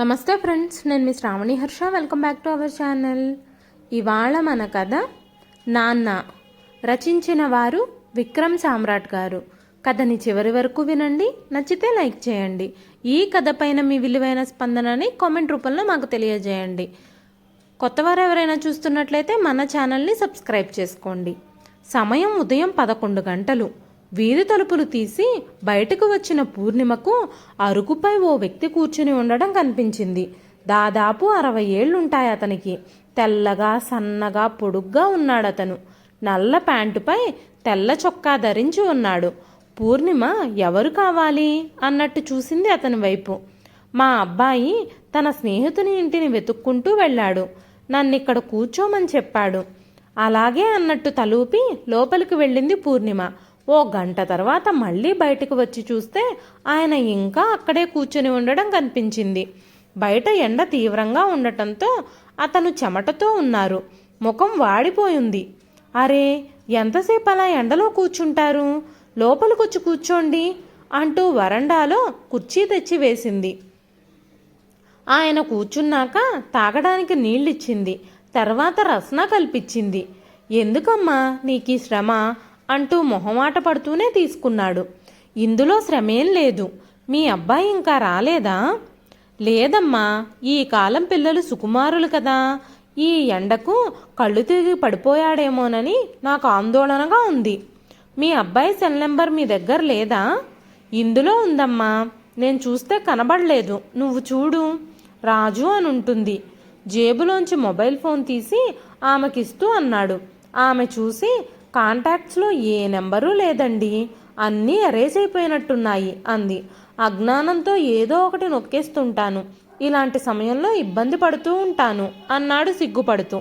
నమస్తే ఫ్రెండ్స్ నేను మీ Sravani Harsha. Welcome back to our channel ఇవాళ మన కథ నాన్న రచించిన వారు విక్రమ్ సామ్రాట్ గారు. కథని చివరి వరకు వినండి నచ్చితే లైక్ చేయండి. ఈ కథ పైన మీ విలువైన స్పందనని కామెంట్ రూపంలో మాకు తెలియజేయండి. కొత్తవారు ఎవరైనా చూస్తున్నట్లయితే మన ఛానల్ని సబ్స్క్రైబ్ చేసుకోండి. సమయం ఉదయం పదకొండు గంటలు. వీధి తలుపులు తీసి బయటకు వచ్చిన పూర్ణిమకు అరుగుపై ఓ వ్యక్తి కూర్చుని ఉండడం కనిపించింది. దాదాపు అరవై ఏళ్ళుంటాయి అతనికి. తెల్లగా సన్నగా పొడుగ్గా ఉన్నాడతను. నల్ల ప్యాంటుపై తెల్ల చొక్కా ధరించి ఉన్నాడు. పూర్ణిమ ఎవరు కావాలి? అన్నట్టు చూసింది అతని వైపు. మా అబ్బాయి తన స్నేహితుని ఇంటిని వెతుక్కుంటూ వెళ్ళాడు. నన్నిక్కడ కూర్చోమని చెప్పాడు. అలాగే అన్నట్టు తలూపి లోపలికి వెళ్ళింది పూర్ణిమ. ఓ గంట తర్వాత మళ్ళీ బయటకు వచ్చి చూస్తే ఆయన ఇంకా అక్కడే కూర్చొని ఉండడం కనిపించింది. బయట ఎండ తీవ్రంగా ఉండటంతో అతను చెమటతో ఉన్నారు. ముఖం వాడిపోయింది. అరే ఎంతసేపు అలా ఎండలో కూర్చుంటారు? లోపలికొచ్చి కూర్చోండి అంటూ వరండాలో కుర్చీ తెచ్చి వేసింది. ఆయన కూర్చున్నాక తాగడానికి నీళ్ళిచ్చింది. తర్వాత రసన కల్పించింది. ఎందుకమ్మా నీకు ఈ శ్రమ? అంటూ మొహమాట పడుతూనే తీసుకున్నాడు. ఇందులో శ్రమేం లేదు. మీ అబ్బాయి ఇంకా రాలేదా? లేదమ్మా ఈ కాలం పిల్లలు సుకుమారులు కదా. ఈ ఎండకు కళ్ళు తిరిగి పడిపోయాడేమోనని నాకు ఆందోళనగా ఉంది. మీ అబ్బాయి సెల్ నెంబర్ మీ దగ్గర లేదా? ఇందులో ఉందమ్మా నేను చూస్తే కనబడలేదు. నువ్వు చూడు. రాజు అని ఉంటుంది జేబులోంచి మొబైల్ ఫోన్ తీసి ఆమెకిస్తూ అన్నాడు. ఆమె చూసి కాంటాక్ట్స్లో ఏ నెంబరు లేదండి. అన్నీ ఎరేస్ అయిపోయినట్టున్నాయి అంది. అజ్ఞానంతో ఏదో ఒకటి నొక్కేస్తుంటాను. ఇలాంటి సమయంలో ఇబ్బంది పడుతూ ఉంటాను అన్నాడు సిగ్గుపడుతూ.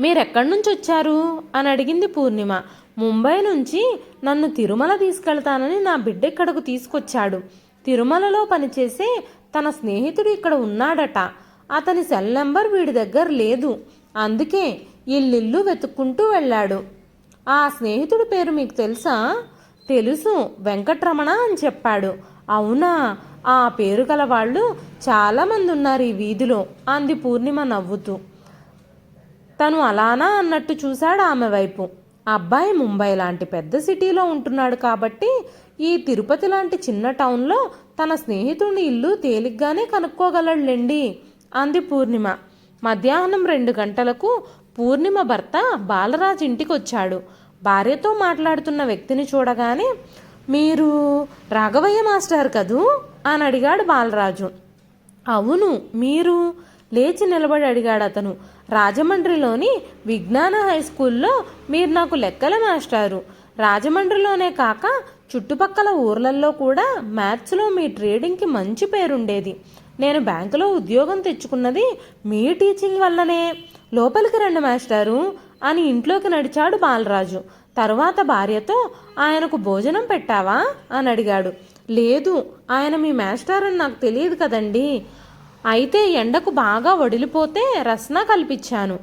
మీరెక్కడి నుంచి వచ్చారు అని అడిగింది పూర్ణిమ. ముంబై నుంచి నన్ను తిరుమల తీసుకెళ్తానని నా బిడ్డ ఇక్కడకు తీసుకొచ్చాడు. తిరుమలలో పనిచేసే తన స్నేహితుడు ఇక్కడ ఉన్నాడట. అతని సెల్ నెంబర్ వీడి దగ్గర లేదు. అందుకే ఇల్లిల్లు వెతుక్కుంటూ వెళ్ళాడు. ఆ స్నేహితుడి పేరు మీకు తెలుసా? తెలుసు వెంకట్రమణ అని చెప్పాడు. అవునా? ఆ పేరు గల వాళ్ళు చాలామంది ఉన్నారు ఈ వీధిలో అంది పూర్ణిమ నవ్వుతూ. తను అలానా అన్నట్టు చూశాడు ఆమె వైపు. అబ్బాయి ముంబై లాంటి పెద్ద సిటీలో ఉంటున్నాడు కాబట్టి ఈ తిరుపతి లాంటి చిన్న టౌన్లో తన స్నేహితుడిని ఇల్లు తేలిగ్గానే కనుక్కోగలడులేండి అంది పూర్ణిమ. మధ్యాహ్నం రెండు గంటలకు పూర్ణిమ భర్త బాలరాజ్ ఇంటికి వచ్చాడు భార్యతో మాట్లాడుతున్న వ్యక్తిని చూడగానే మీరు రాఘవయ్య మాస్టర్ కదూ? అని అడిగాడు బాలరాజు. అవును మీరు? లేచి నిలబడి అడిగాడు అతను. రాజమండ్రిలోని విజ్ఞాన హై స్కూల్లో మీరు నాకు లెక్కల మాస్టారు. రాజమండ్రిలోనే కాక చుట్టుపక్కల ఊర్లల్లో కూడా మ్యాథ్స్లో మీ ట్రేడింగ్కి మంచి పేరుండేది. నేను బ్యాంకులో ఉద్యోగం తెచ్చుకున్నది మీ టీచింగ్ వల్లనే. లోపలికి రండి మాస్టారు అని ఇంట్లోకి నడిచాడు బాలరాజు. తర్వాత భార్యతో ఆయనకు భోజనం పెట్టావా? అని అడిగాడు. లేదు ఆయన మీ మాస్టర్ అని నాకు తెలియదు కదండి. అయితే ఎండకు బాగా వడిలిపోతే రస్నా కల్పించాను.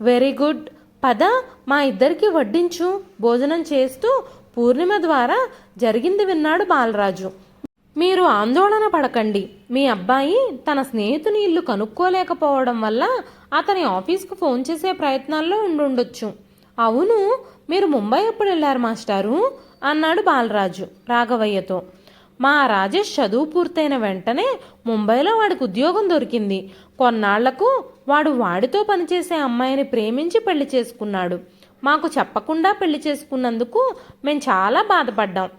Very good. పద మా ఇద్దరికి వడ్డించు. భోజనం చేస్తూ పూర్ణిమ ద్వారా జరిగింది విన్నాడు బాలరాజు. మీరు ఆందోళన పడకండి. మీ అబ్బాయి తన స్నేహితుని ఇల్లు కనుక్కోలేకపోవడం వల్ల అతని ఆఫీస్కు ఫోన్ చేసే ప్రయత్నాల్లో ఉండుండొచ్చు. అవును మీరు ముంబై ఎప్పుడు వెళ్ళారు మాస్టారు? అన్నాడు బాలరాజు రాఘవయ్యతో. మా రాజేష్ చదువు పూర్తయిన వెంటనే ముంబైలో వాడికి ఉద్యోగం దొరికింది. కొన్నాళ్ళకు వాడు వాడితో పనిచేసే అమ్మాయిని ప్రేమించి పెళ్ళి చేసుకున్నాడు. మాకు చెప్పకుండా పెళ్ళి చేసుకున్నందుకు మేము చాలా బాధపడ్డాం.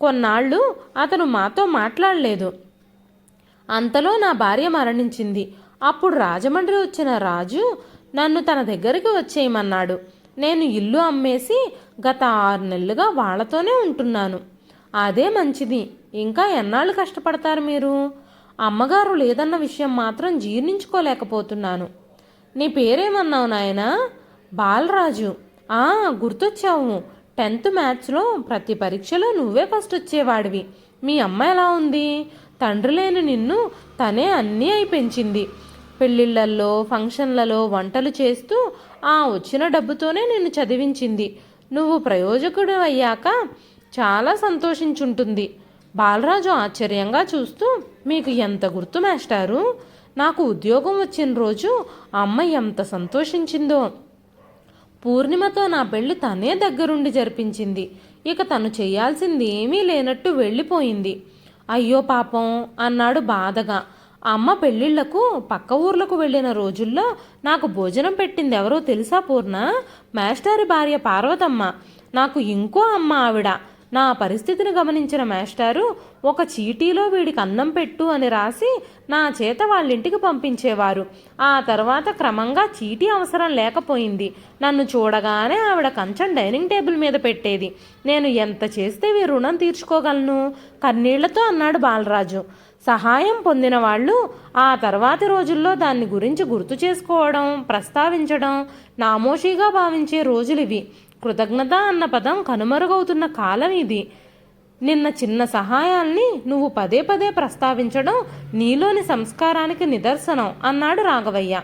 కొన్నాళ్ళు అతను మాతో మాట్లాడలేదు. అంతలో నా భార్య మరణించింది. అప్పుడు రాజమండ్రి వచ్చిన రాజు నన్ను తన దగ్గరికి వచ్చేయమన్నాడు. నేను ఇల్లు అమ్మేసి గత ఆరు నెలలుగా వాళ్ళతోనే ఉంటున్నాను. అదే మంచిది. ఇంకా ఎన్నాళ్ళు కష్టపడతారు మీరు? అమ్మగారు లేదన్న విషయం మాత్రం జీర్ణించుకోలేకపోతున్నాను. నీ పేరేమన్నావు నాయనా? బాలరాజు. ఆ గుర్తొచ్చావు. టెన్త్ మ్యాథ్స్లో ప్రతి పరీక్షలో నువ్వే ఫస్ట్ వచ్చేవాడివి. మీ అమ్మ ఎలా ఉంది? తండ్రి లేని నిన్ను తనే అన్నీ అయి పెంచింది పెళ్ళిళ్ళల్లో ఫంక్షన్లలో వంటలు చేస్తూ ఆ వచ్చిన డబ్బుతోనే నిన్ను చదివించింది. నువ్వు ప్రయోజకుడు అయ్యాక చాలా సంతోషించుంటుంది. బాలరాజు ఆశ్చర్యంగా చూస్తూ మీకు ఎంత గుర్తు మేస్టారు? నాకు ఉద్యోగం వచ్చిన రోజు అమ్మ ఎంత సంతోషించిందో. పూర్ణిమతో నా పెళ్ళి తనే దగ్గరుండి జరిపించింది. ఇక తను చేయాల్సింది ఏమీ లేనట్టు వెళ్ళిపోయింది. అయ్యో పాపం అన్నాడు బాధగా. అమ్మ పెళ్ళిళ్ళకు పక్క ఊర్లకు వెళ్ళిన రోజుల్లో నాకు భోజనం పెట్టింది ఎవరో తెలుసా పూర్ణ? మాస్టారి భార్య పార్వతమ్మ. నాకు ఇంకో అమ్మ ఆవిడ. నా పరిస్థితిని గమనించిన మేస్టారు ఒక చీటీలో వీడికి అన్నం పెట్టు అని రాసి నా చేత వాళ్ళింటికి పంపించేవారు. ఆ తర్వాత క్రమంగా చీటీ అవసరం లేకపోయింది. నన్ను చూడగానే ఆవిడ కంచం డైనింగ్ టేబుల్ మీద పెట్టేది. నేను ఎంత చేస్తే వీ రుణం తీర్చుకోగలను? కన్నీళ్ళతో అన్నాడు బాలరాజు. సహాయం పొందిన వాళ్ళు ఆ తర్వాతి రోజుల్లో దాన్ని గురించి గుర్తు చేసుకోవడం ప్రస్తావించడం నామోషీగా భావించే రోజులివి. కృతజ్ఞత అన్న పదం కనుమరుగవుతున్న కాలం ఇది. నిన్న చిన్న సహాయాల్ని నువ్వు పదే పదే ప్రస్తావించడం నీలోని సంస్కారానికి నిదర్శనం అన్నాడు రాఘవయ్య.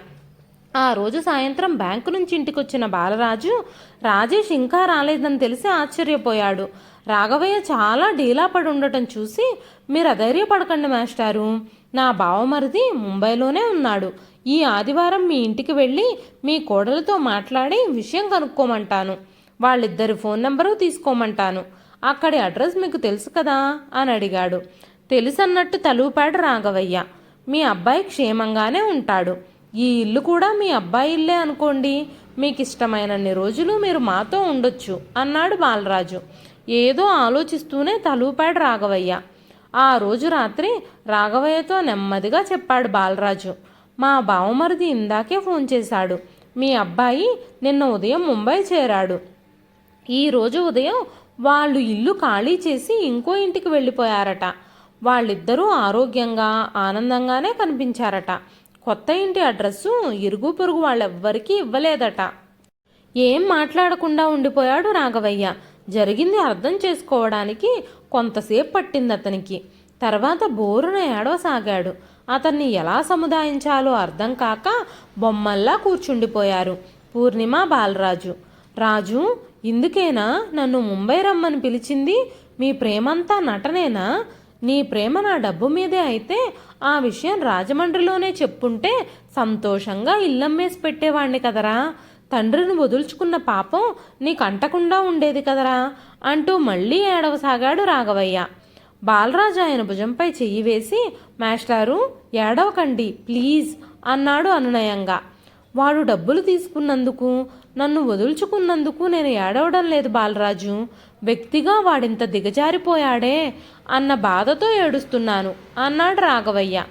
ఆ రోజు సాయంత్రం బ్యాంకు నుంచి ఇంటికొచ్చిన బాలరాజు రాజేష్ ఇంకా రాలేదని తెలిసి ఆశ్చర్యపోయాడు. రాఘవయ్య చాలా డీలా పడి ఉండటం చూసి మీరు అధైర్యపడకండి మాస్టారు. నా బావమరిది ముంబైలోనే ఉన్నాడు. ఈ ఆదివారం మీ ఇంటికి వెళ్ళి మీ కోడలతో మాట్లాడి విషయం కనుక్కోమంటాను. వాళ్ళిద్దరి ఫోన్ నెంబరు తీసుకోమంటాను. అక్కడి అడ్రస్ మీకు తెలుసు కదా? అని అడిగాడు. తెలుసన్నట్టు తలుపాడు రాఘవయ్య. మీ అబ్బాయి క్షేమంగానే ఉంటాడు. ఈ ఇల్లు కూడా మీ అబ్బాయి ఇల్లే అనుకోండి. మీకు ఇష్టమైనన్ని రోజులు మీరు మాతో ఉండొచ్చు అన్నాడు బాలరాజు. ఏదో ఆలోచిస్తూనే తలూపాడు రాఘవయ్య. ఆ రోజు రాత్రి రాఘవయ్యతో నెమ్మదిగా చెప్పాడు బాలరాజు. మా బావమరిది ఇందాకే ఫోన్ చేశాడు. మీ అబ్బాయి నిన్న ఉదయం ముంబై చేరాడు. ఈరోజు ఉదయం వాళ్ళు ఇల్లు ఖాళీ చేసి ఇంకో ఇంటికి వెళ్ళిపోయారట. వాళ్ళిద్దరూ ఆరోగ్యంగా ఆనందంగానే కనిపించారట. కొత్త ఇంటి అడ్రస్సు ఇరుగు పొరుగు వాళ్ళెవ్వరికీ ఇవ్వలేదట. ఏం మాట్లాడకుండా ఉండిపోయాడు రాఘవయ్య. జరిగింది అర్థం చేసుకోవడానికి కొంతసేపు పట్టింది అతనికి. తర్వాత బోరున ఏడవసాగాడు. అతన్ని ఎలా సముదాయించాలో అర్థం కాక బొమ్మల్లా కూర్చుండిపోయారు పూర్ణిమ బాలరాజు. రాజు ఇందుకేనా నన్ను ముంబై రమ్మని పిలిచింది? మీ ప్రేమంతా నటనేనా? నీ ప్రేమ నా డబ్బు మీదే అయితే ఆ విషయం రాజమండ్రిలోనే చెప్పుంటే సంతోషంగా ఇల్లమ్మేసి పెట్టేవాణ్ణి కదరా. తండ్రిని వదుల్చుకున్న పాపం నీకు అంటకుండా ఉండేది కదరా అంటూ మళ్ళీ ఏడవసాగాడు రాఘవయ్య. బాలరాజు ఆయన భుజంపై చెయ్యి వేసి మాస్టారు ఏడవకండి ప్లీజ్ అన్నాడు అనునయంగా. వాడు డబ్బులు తీసుకున్నందుకు నన్ను వదుల్చుకున్నందుకు నేను ఏడవడం లేదు బాలరాజు. వ్యక్తిగా వాడింత దిగజారిపోయాడే అన్న బాధతో ఏడుస్తున్నాను అన్నాడు రాఘవయ్య.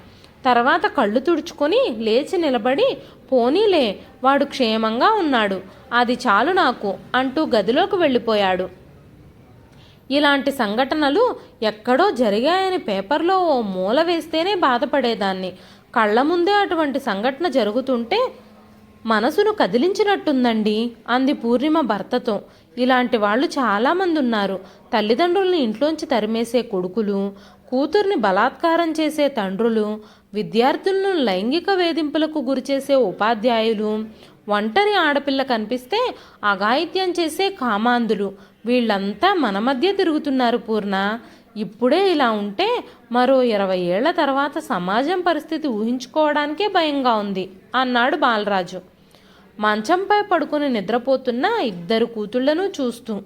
తర్వాత కళ్ళు తుడుచుకొని లేచి నిలబడి పోనీలే వాడు క్షేమంగా ఉన్నాడు అది చాలు నాకు అంటూ గదిలోకి వెళ్ళిపోయాడు. ఇలాంటి సంఘటనలు ఎక్కడో జరిగాయని పేపర్లో ఓ మూల వేస్తేనే బాధపడేదాన్ని. కళ్ళ ముందే అటువంటి సంఘటన జరుగుతుంటే మనసును కదిలించినట్టుందండి అంది పూర్ణిమ భర్తతో. ఇలాంటి వాళ్ళు చాలామంది ఉన్నారు తల్లిదండ్రుల్ని ఇంట్లోంచి తరిమేసే కొడుకులు కూతుర్ని బలాత్కారం చేసే తండ్రులు విద్యార్థులను లైంగిక వేధింపులకు గురిచేసే ఉపాధ్యాయులు ఒంటరి ఆడపిల్ల కనిపిస్తే అఘాయిత్యం చేసే కామాంధులు. వీళ్ళంతా మన మధ్య తిరుగుతున్నారు పూర్ణ. ఇప్పుడే ఇలా ఉంటే మరో ఇరవై ఏళ్ళ తర్వాత సమాజం పరిస్థితి ఊహించుకోవడానికే భయంగా ఉంది అన్నాడు బాలరాజు. మంచంపై పడుకుని నిద్రపోతున్న ఇద్దరు కూతుళ్ళను చూస్తూ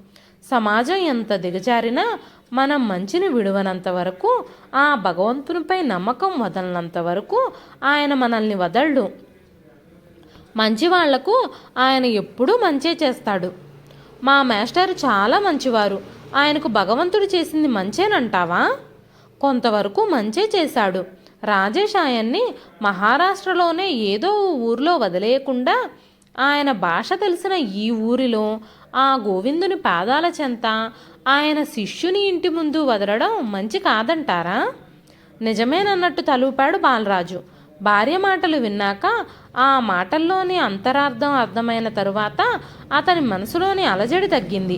సమాజం ఎంత దిగజారినా మనం మంచిని విడవనంత వరకు ఆ భగవంతునిపై నమ్మకం వదలనంత వరకు ఆయన మనల్ని వదలడు. మంచి వాళ్ళకు ఆయన ఎప్పుడూ మంచే చేస్తాడు. మా మాస్టర్ చాలా మంచివారు. ఆయనకు భగవంతుడు చేసింది మంచేనంటావా? కొంతవరకు మంచే చేశాడు. రాజేష్ ఆయన్ని మహారాష్ట్రలోనే ఏదో ఊర్లో వదిలేయకుండా ఆయన భాష తెలిసిన ఈ ఊరిలో ఆ గోవిందుని పాదాల చెంత ఆయన శిష్యుని ఇంటి ముందు వదలడం మంచి కాదంటారా? నిజమేనన్నట్టు తలుపాడు బాలరాజు. భార్య మాటలు విన్నాక ఆ మాటల్లోని అంతరార్థం అర్థమైన తరువాత అతని మనసులోని అలజడి తగ్గింది.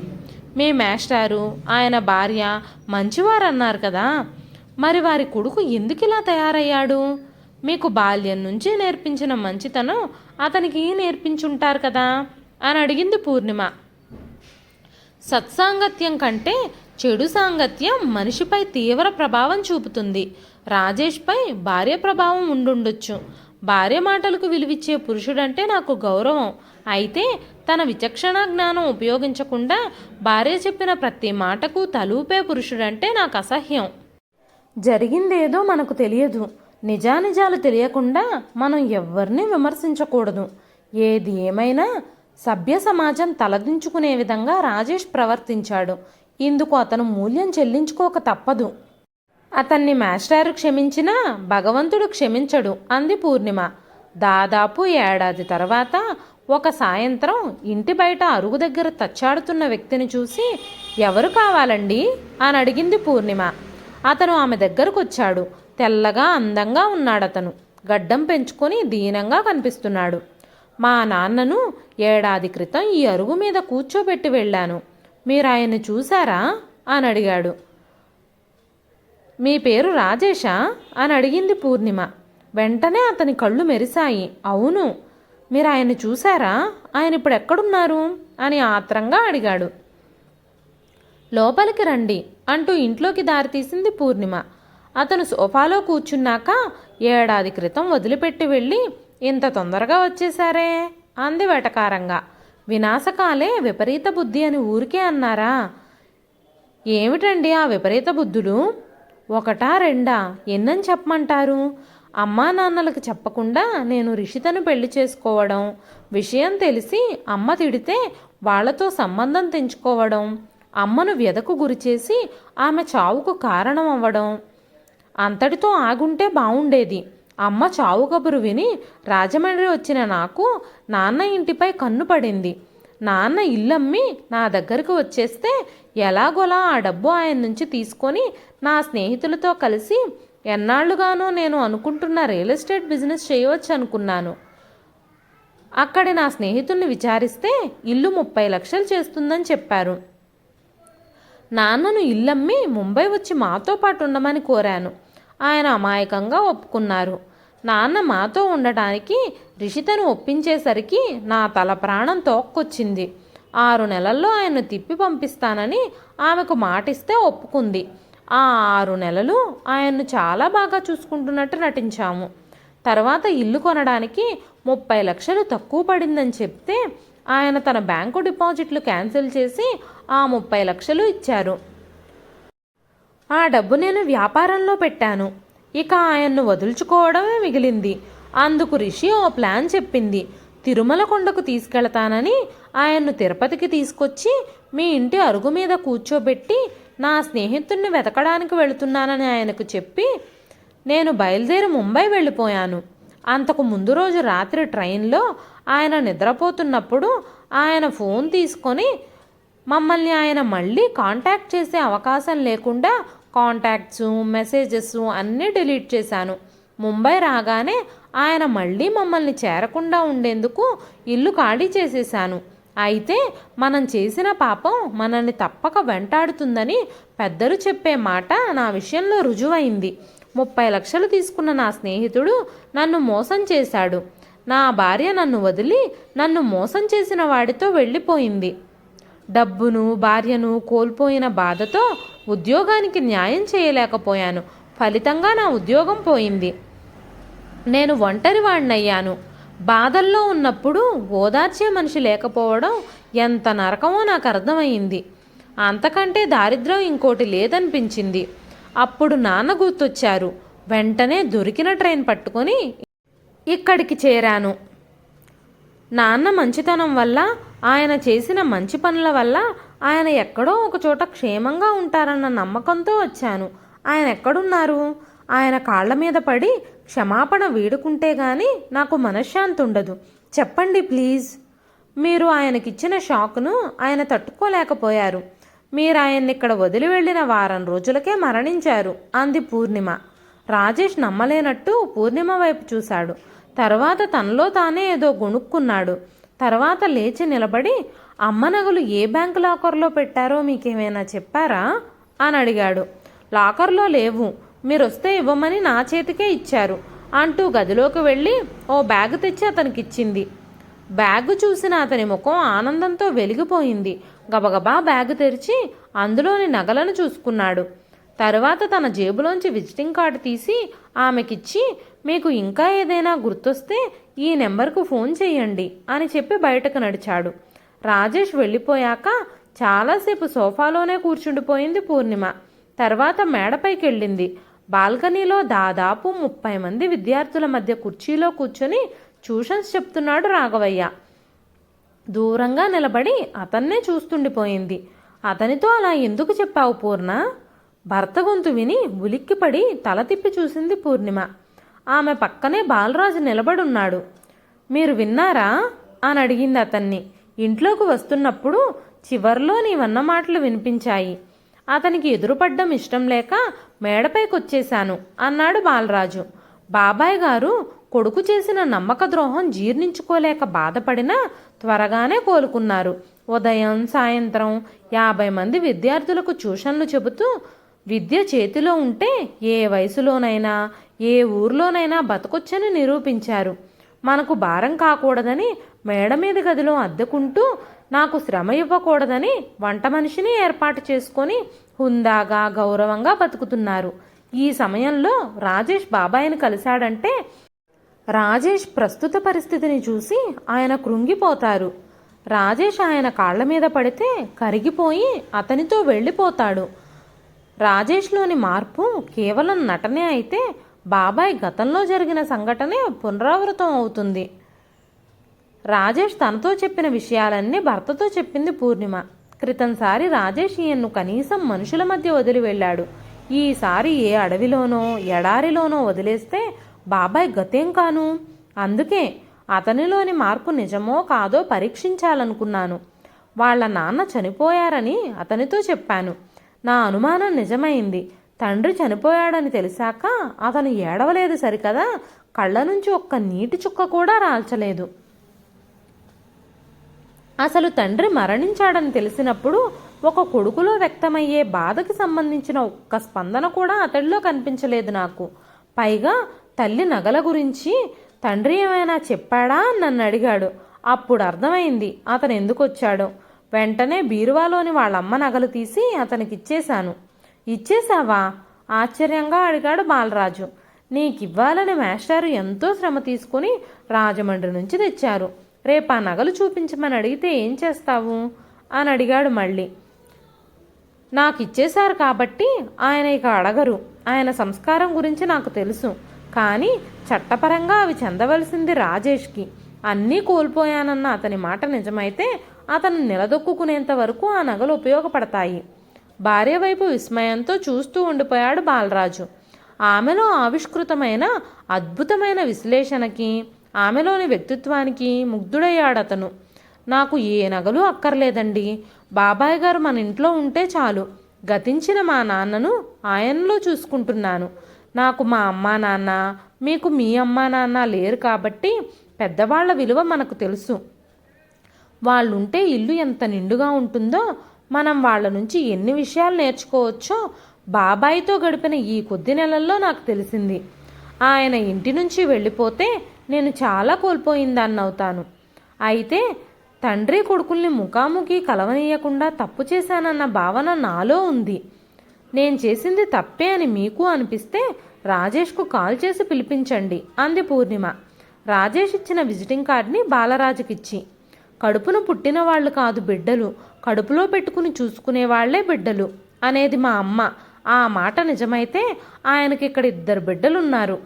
మీ మేస్టారు ఆయన భార్య మంచివారన్నారు కదా! మరి వారి కొడుకు ఎందుకు ఇలా తయారయ్యాడు? మీకు బాల్యం నుంచి నేర్పించిన మంచితనం అతనికి నేర్పించుంటారు కదా అని అడిగింది పూర్ణిమ. సత్సాంగత్యం కంటే చెడు సాంగత్యం మనిషిపై తీవ్ర ప్రభావం చూపుతుంది. రాజేష్పై భార్య ప్రభావం ఉండుండొచ్చు. భార్య మాటలకు విలువిచ్చే పురుషుడంటే నాకు గౌరవం. అయితే తన విచక్షణ జ్ఞానం ఉపయోగించకుండా భార్య చెప్పిన ప్రతి మాటకు తలూపే పురుషుడంటే నాకు అసహ్యం. జరిగిందేదో మనకు తెలియదు. నిజానిజాలు తెలియకుండా మనం ఎవ్వరిని విమర్శించకూడదు. ఏది ఏమైనా సభ్య సమాజం తలదించుకునే విధంగా రాజేష్ ప్రవర్తించాడు. ఇందుకు అతను మూల్యం చెల్లించుకోక తప్పదు. అతన్ని మాస్టారు క్షమించినా భగవంతుడు క్షమించడు అంది పూర్ణిమ. దాదాపు ఏడాది తర్వాత ఒక సాయంత్రం ఇంటి బయట అరుగు దగ్గర తచ్చాడుతున్న వ్యక్తిని చూసి ఎవరు కావాలండి? అని అడిగింది పూర్ణిమ. అతను ఆమె దగ్గరకు వచ్చాడు తెల్లగా అందంగా ఉన్నాడతను. గడ్డం పెంచుకొని దీనంగా కనిపిస్తున్నాడు. మా నాన్నను ఏడాది క్రితం ఈ అరుగు మీద కూర్చోబెట్టి వెళ్ళాను. మీరు ఆయన్ని చూశారా? అని అడిగాడు. మీ పేరు రాజేషా అని అడిగింది పూర్ణిమ. వెంటనే అతని కళ్ళు మెరిశాయి. అవును. మీరు ఆయన్ని చూశారా? ఆయన ఇప్పుడు ఎక్కడున్నారు? అని ఆత్రంగా అడిగాడు. లోపలికి రండి అంటూ ఇంట్లోకి దారితీసింది పూర్ణిమ. అతను సోఫాలో కూర్చున్నాక ఏడాది క్రితం వదిలిపెట్టి వెళ్ళి ఇంత తొందరగా వచ్చేశారే అంది వెటకారంగా. వినాశకాలే విపరీత బుద్ధి అని ఊరికే అన్నారా? ఏమిటండి ఆ విపరీత బుద్ధులు? ఒకటా రెండా? ఎన్నని చెప్పమంటారు? అమ్మా నాన్నలకు చెప్పకుండా నేను రిషితను పెళ్ళి చేసుకోవడం విషయం తెలిసి అమ్మ తిడితే వాళ్ళతో సంబంధం తెంచుకోవడం అమ్మను వ్యధకు గురిచేసి ఆమె చావుకు కారణం అవ్వడం అంతటితో ఆగుంటే బాగుండేది అమ్మ చావు కబురు విని రాజమండ్రి వచ్చిన నాకు నాన్న ఇంటిపై కన్ను పడింది. నాన్న ఇల్లమ్మి నా దగ్గరకు వచ్చేస్తే ఎలాగోలా ఆ డబ్బు ఆయన నుంచి తీసుకొని నా స్నేహితులతో కలిసి ఎన్నాళ్ళుగానో నేను అనుకుంటున్న రియల్ ఎస్టేట్ బిజినెస్ చేయవచ్చు అనుకున్నాను అక్కడి నా స్నేహితుల్ని విచారిస్తే ఇల్లు ముప్పై లక్షలు చేస్తుందని చెప్పారు. నాన్నను ఇల్లమ్మి ముంబై వచ్చి మాతో పాటు ఉండమని కోరాను. ఆయన అమాయకంగా ఒప్పుకున్నారు. నాన్న మాతో ఉండటానికి రిషితను ఒప్పించేసరికి నా తల ప్రాణం తోక్కొచ్చింది. ఆరు నెలల్లో ఆయన్ను తిప్పి పంపిస్తానని ఆమెకు మాటిస్తే ఒప్పుకుంది. ఆ ఆరు నెలలు ఆయన్ను చాలా బాగా చూసుకుంటున్నట్టు నటించాము. తర్వాత ఇల్లు కొనడానికి ముప్పై లక్షలు తక్కువ పడిందని చెప్తే ఆయన తన బ్యాంకు డిపాజిట్లు క్యాన్సిల్ చేసి ఆ ముప్పై లక్షలు ఇచ్చారు. ఆ డబ్బు నేను వ్యాపారంలో పెట్టాను. ఇక ఆయన్ను వదులుచుకోవడమే మిగిలింది. అందుకు రిషి ఓ ప్లాన్ చెప్పింది. తిరుమల కొండకు తీసుకెళతానని ఆయన్ను తిరుపతికి తీసుకొచ్చి మీ ఇంటి అరుగు మీద కూర్చోబెట్టి నా స్నేహితుడిని వెతకడానికి వెళుతున్నానని ఆయనకు చెప్పి నేను బయలుదేరి ముంబై వెళ్ళిపోయాను. అంతకు ముందు రోజు రాత్రి ట్రైన్లో ఆయన నిద్రపోతున్నప్పుడు ఆయన ఫోన్ తీసుకొని మమ్మల్ని ఆయన మళ్ళీ కాంటాక్ట్ చేసే అవకాశం లేకుండా కాంటాక్ట్స్ మెసేజెస్ అన్నీ డిలీట్ చేశాను. ముంబై రాగానే ఆయన మళ్ళీ మమ్మల్ని చేరకుండా ఉండేందుకు ఇల్లు ఖాళీ చేసేశాను. అయితే మనం చేసిన పాపం మనల్ని తప్పక వెంటాడుతుందని పెద్దలు చెప్పే మాట నా విషయంలో రుజువైంది. ముప్పై లక్షలు తీసుకున్న నా స్నేహితుడు నన్ను మోసం చేశాడు. నా భార్య నన్ను వదిలి నన్ను మోసం చేసిన వాడితో వెళ్ళిపోయింది. డబ్బును భార్యను కోల్పోయిన బాధతో ఉద్యోగానికి న్యాయం చేయలేకపోయాను. ఫలితంగా నా ఉద్యోగం పోయింది. నేను ఒంటరివాణ్ణయ్యాను బాధల్లో ఉన్నప్పుడు ఓదార్చే మనిషి లేకపోవడం ఎంత నరకమో నాకు అర్థమైంది. అంతకంటే దారిద్ర్యం ఇంకోటి లేదనిపించింది. అప్పుడు నాన్న గుర్తొచ్చారు. వెంటనే దొరికిన ట్రైన్ పట్టుకొని ఇక్కడికి చేరాను. నాన్న మంచితనం వల్ల ఆయన చేసిన మంచి పనుల వల్ల ఆయన ఎక్కడో ఒక చోట క్షేమంగా ఉంటారన్న నమ్మకంతో వచ్చాను. ఆయన ఎక్కడున్నారు? ఆయన కాళ్ళ మీద పడి క్షమాపణ వీడుకుంటే గాని నాకు మనశ్శాంతి ఉండదు. చెప్పండి ప్లీజ్. మీరు ఆయనకిచ్చిన షాక్ను ఆయన తట్టుకోలేకపోయారు. మీరు ఆయన్ని ఇక్కడ వదిలి వెళ్ళిన వారం రోజులకే మరణించారు. అంది పూర్ణిమ. రాజేష్ నమ్మలేనట్టు పూర్ణిమ వైపు చూశాడు. తర్వాత తనలో తానే ఏదో గొణుక్కున్నాడు. తర్వాత లేచి నిలబడి అమ్మ నగలు ఏ బ్యాంకు లాకర్లో పెట్టారో మీకేమైనా చెప్పారా? అని అడిగాడు. లాకర్లో లేవు. మీరు వస్తే ఇవ్వమని నా చేతికే ఇచ్చారు. అంటూ గదిలోకి వెళ్ళి ఓ బ్యాగ్ తెచ్చి అతనికిచ్చింది. బ్యాగ్ చూసిన అతని ముఖం ఆనందంతో వెలిగిపోయింది. గబగబా బ్యాగ్ తెరిచి అందులోని నగలను చూసుకున్నాడు. తరువాత తన జేబులోంచి విజిటింగ్ కార్డు తీసి ఆమెకిచ్చి మీకు ఇంకా ఏదైనా గుర్తొస్తే ఈ నెంబర్కు ఫోన్ చేయండి అని చెప్పి బయటకు నడిచాడు. రాజేష్ వెళ్ళిపోయాక చాలాసేపు సోఫాలోనే కూర్చుండిపోయింది పూర్ణిమ. తర్వాత మేడపైకి వెళ్ళింది బాల్కనీలో దాదాపు ముప్పై మంది విద్యార్థుల మధ్య కుర్చీలో కూర్చొని ట్యూషన్స్ చెప్తున్నాడు రాఘవయ్య. దూరంగా నిలబడి అతన్నే చూస్తుండిపోయింది. అతనితో అలా ఎందుకు చెప్పావు పూర్ణ? భర్త గొంతు విని ఉలిక్కిపడి తల తిప్పి చూసింది పూర్ణిమ. ఆమె పక్కనే బాలరాజు నిలబడున్నాడు. మీరు విన్నారా? అని అడిగింది అతన్ని. ఇంట్లోకి వస్తున్నప్పుడు చివర్లో నీవన్న మాటలు వినిపించాయి. అతనికి ఎదురుపడ్డం ఇష్టం లేక మేడపైకొచ్చేశాను అన్నాడు బాలరాజు. బాబాయ్ గారు కొడుకు చేసిన నమ్మక ద్రోహం జీర్ణించుకోలేక బాధపడినా త్వరగానే కోలుకున్నారు. ఉదయం సాయంత్రం యాభై మంది విద్యార్థులకు ట్యూషన్లు చెబుతూ విద్య చేతిలో ఉంటే ఏ వయసులోనైనా ఏ ఊర్లోనైనా బతకొచ్చని నిరూపించారు. మనకు భారం కాకూడదని మేడ మీద గదిలో అద్దెకుంటూ నాకు శ్రమ ఇవ్వకూడదని వంట మనిషిని ఏర్పాటు చేసుకొని హుందాగా గౌరవంగా బతుకుతున్నారు. ఈ సమయంలో రాజేష్ బాబాయిని కలిశాడంటే రాజేష్ ప్రస్తుత పరిస్థితిని చూసి ఆయన కృంగిపోతారు. రాజేష్ ఆయన కాళ్ళ మీద పడితే కరిగిపోయి అతనితో వెళ్ళిపోతాడు. రాజేష్లోని మార్పు కేవలం నటనే అయితే బాబాయ్ గతంలో జరిగిన సంఘటనే పునరావృతం అవుతుంది. రాజేష్ తనతో చెప్పిన విషయాలన్నీ భర్తతో చెప్పింది పూర్ణిమ. క్రితంసారి రాజేష్ ఈయన్ను కనీసం మనుషుల మధ్య వదిలి వెళ్ళాడు. ఈసారి ఏ అడవిలోనో ఎడారిలోనో వదిలేస్తే బాబాయ్ గతేం కాను? అందుకే అతనిలోని మార్పు నిజమో కాదో పరీక్షించాలనుకున్నాను. వాళ్ళ నాన్న చనిపోయారని అతనితో చెప్పాను. నా అనుమానం నిజమైంది. తండ్రి చనిపోయాడని తెలిసాక అతను ఏడవలేదు సరికదా కళ్ళ నుంచి ఒక్క నీటి చుక్క కూడా రాల్చలేదు. అసలు తండ్రి మరణించాడని తెలిసినప్పుడు ఒక కొడుకులో వ్యక్తమయ్యే బాధకి సంబంధించిన ఒక్క స్పందన కూడా అతడిలో కనిపించలేదు నాకు. పైగా తల్లి నగల గురించి తండ్రి ఏమైనా చెప్పాడా నన్ను అడిగాడు. అప్పుడు అర్థమైంది అతను ఎందుకు వచ్చాడో. వెంటనే బీరువాలోని వాళ్ళమ్మ నగలు తీసి అతనికిచ్చేశాను. ఇచ్చేశావా? ఆశ్చర్యంగా అడిగాడు బాలరాజు. నీకివ్వాలని మేస్టారు ఎంతో శ్రమ తీసుకుని రాజమండ్రి నుంచి తెచ్చారు. రేపు ఆ నగలు చూపించమని అడిగితే ఏం చేస్తావు? అని అడిగాడు మళ్ళీ. నాకు ఇచ్చేశారు కాబట్టి ఆయన ఇక అడగరు. ఆయన సంస్కారం గురించి నాకు తెలుసు. కానీ చట్టపరంగా అవి చెందవలసింది రాజేష్కి. అన్నీ కోల్పోయానన్న అతని మాట నిజమైతే అతను నిలదొక్కునేంత వరకు ఆ నగలు ఉపయోగపడతాయి. భార్య వైపు విస్మయంతో చూస్తూ ఉండిపోయాడు బాలరాజు. ఆమెలో ఆవిష్కృతమైన అద్భుతమైన విశ్లేషణకి ఆమెలోని వ్యక్తిత్వానికి ముగ్ధుడయ్యాడతను. నాకు ఏ నగలు అక్కర్లేదండి. బాబాయ్ గారు మన ఇంట్లో ఉంటే చాలు. గతించిన మా నాన్నను ఆయనలో చూసుకుంటున్నాను. నాకు మా అమ్మా నాన్న మీకు మీ అమ్మా నాన్న లేరు కాబట్టి పెద్దవాళ్ళ విలువ మనకు తెలుసు. వాళ్ళుంటే ఇల్లు ఎంత నిండుగా ఉంటుందో మనం వాళ్ళ నుంచి ఎన్ని విషయాలు నేర్చుకోవచ్చో బాబాయితో గడిపిన ఈ కొద్ది నెలల్లో నాకు తెలిసింది. ఆయన ఇంటి నుంచి వెళ్ళిపోతే నేను చాలా కోల్పోయిందాన్నవుతాను. అయితే తండ్రి కొడుకుల్ని ముఖాముఖి కలవనీయకుండా తప్పు చేశానన్న భావన నాలో ఉంది. నేను చేసింది తప్పే అని మీకు అనిపిస్తే రాజేష్కు కాల్ చేసి పిలిపించండి అంది పూర్ణిమ. రాజేష్ ఇచ్చిన విజిటింగ్ కార్డ్ని బాలరాజుకిచ్చి. కడుపును పుట్టిన వాళ్ళు కాదు బిడ్డలు. కడుపులో పెట్టుకుని చూసుకునే వాళ్ళే బిడ్డలు అనేది మా అమ్మ. ఆ మాట నిజమైతే ఆయనకి ఇక్కడ ఇద్దరు బిడ్డలున్నారు.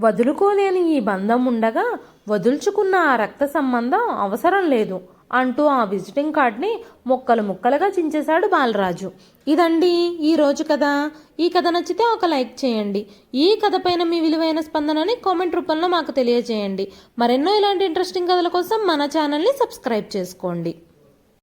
వదులుకోలేని ఈ బంధం ఉండగా వదుల్చుకున్న ఆ రక్త సంబంధం అవసరం లేదు. అంటూ ఆ విజిటింగ్ కార్డ్ని ముక్కలు ముక్కలుగా చించేశాడు బాలరాజు. ఇదండి ఈరోజు కథ. ఈ కథ నచ్చితే ఒక లైక్ చేయండి. ఈ కథ పైన మీ విలువైన స్పందనని కామెంట్ రూపంలో మాకు తెలియజేయండి. మరెన్నో ఇలాంటి ఇంట్రెస్టింగ్ కథల కోసం మన ఛానల్ని సబ్స్క్రైబ్ చేసుకోండి.